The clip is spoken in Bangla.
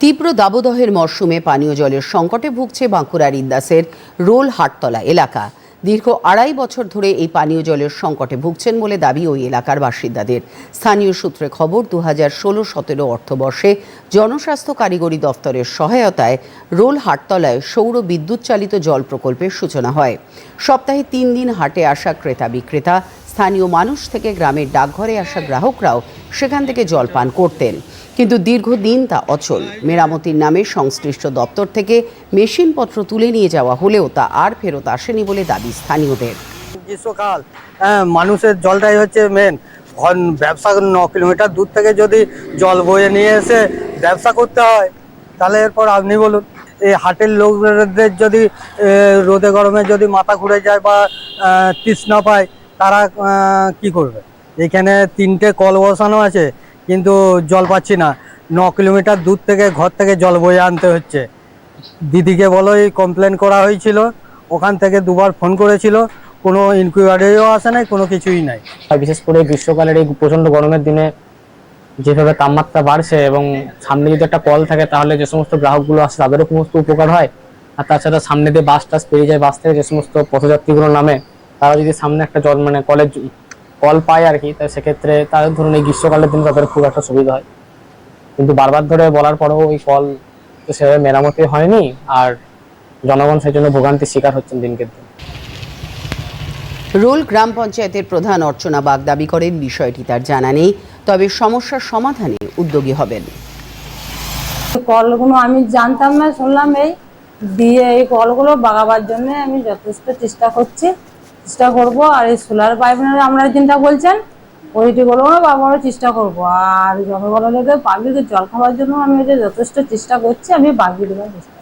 তীব্র দাবদহের মরশুমে পানীয় জলের সংকটে ভুগছে বাঁকুড়ার ইন্দাসের রোল হাটতলা এলাকা। দীর্ঘ আড়াই বছর ধরে এই পানীয় জলের সংকটে ভুগছেন বলে দাবি ওই এলাকার বাসিন্দাদের। স্থানীয় সূত্রে খবর দু হাজার ষোলো সতেরো অর্থবর্ষে জনস্বাস্থ্য কারিগরি দফতরের সহায়তায় রোল হাটতলায় সৌর বিদ্যুৎ চালিত জল প্রকল্পের সূচনা হয়। সপ্তাহে তিন দিন হাটে আসা ক্রেতা বিক্রেতা স্থানীয় মানুষ থেকে গ্রামের ডাকঘরে আসা গ্রাহকরাও সেখান থেকে জল পান করতেন। কিন্তু দীর্ঘদিন তা অচল। মেরামতির নামে সংশ্লিষ্ট দপ্তর থেকে মেশিনপত্র তুলে নিয়ে যাওয়া হলেও তা আর ফেরত আসেনি বলে দাবি স্থানীয়দের। গ্রীষ্মকাল হ্যাঁ মানুষের জলটাই হচ্ছে মেন ব্যবসা ন কিলোমিটার দূর থেকে যদি জল বয়ে নিয়ে এসে ব্যবসা করতে হয়, তাহলে এরপর আপনি বলুন। এই হাটের লোকদের যদি রোদে গরমে যদি মাথা ঘুরে যায় বা তৃষ্ণা পায় তারা কি করবে? এখানে তিনটে কল বসানো আছে, কিন্তু জল পাচ্ছি না। ন কিলোমিটার দূর থেকে ঘর থেকে জল বয়ে আনতে হচ্ছে। দিদিকে বলো, এই কমপ্লেন করা হয়েছিল। ওখান থেকে দুবার ফোন করেছিল। কোনো ইনকোয়ারিও আসে নাই, কোনো কিছুই নাই। আর বিশেষ করে গ্রীষ্মকালের এই প্রচণ্ড গরমের দিনে যেভাবে তাপমাত্রা বাড়ছে এবং সামনে যদি একটা কল থাকে, তাহলে যে সমস্ত গ্রাহকগুলো আসে, তাদেরও সমস্ত উপকার হয়। আর তাছাড়া সামনে দিয়ে বাস টাস পেরিয়ে যায় বাস থেকে যে সমস্ত পথযাত্রীগুলো নামে তারা যদি সামনে একটা জল মানে কলেজ কল পায় আর কি তাই সেক্ষেত্রে তাদের ধরুন এই গ্রীষ্মকালের দিনে তাদের খুব একটা সুবিধা হয়। কিন্তু বারবার ধরে বলার পরেও ওই কল তো সেভাবে মেরামতি হয়নি আর জনগণ সেই জন্য ভোগান্তির শিকার হচ্ছেন দিনকে দিন। রোল গ্রাম পঞ্চায়েতের প্রধান অর্চনা বাগ দাবি করেন বিষয়টি তার জানা নেই। তবে সমস্যার সমাধানে উদ্যোগী হবেন। কলগুলো আমি জানতাম না শুনলাম এই দিয়ে এই কলগুলো বাগাবার জন্য আমি যথেষ্ট চেষ্টা করছি। চেষ্টা করব, আর এই সোলার পাইপ আমরা যেটা বলছেন, ওইটি বলব না আমরা চেষ্টা করব। আর জনগণের পাবলিকের জল খাওয়ার জন্য আমি এটা যথেষ্ট চেষ্টা করছি, আমি বাগিয়ে দেওয়ার চেষ্টা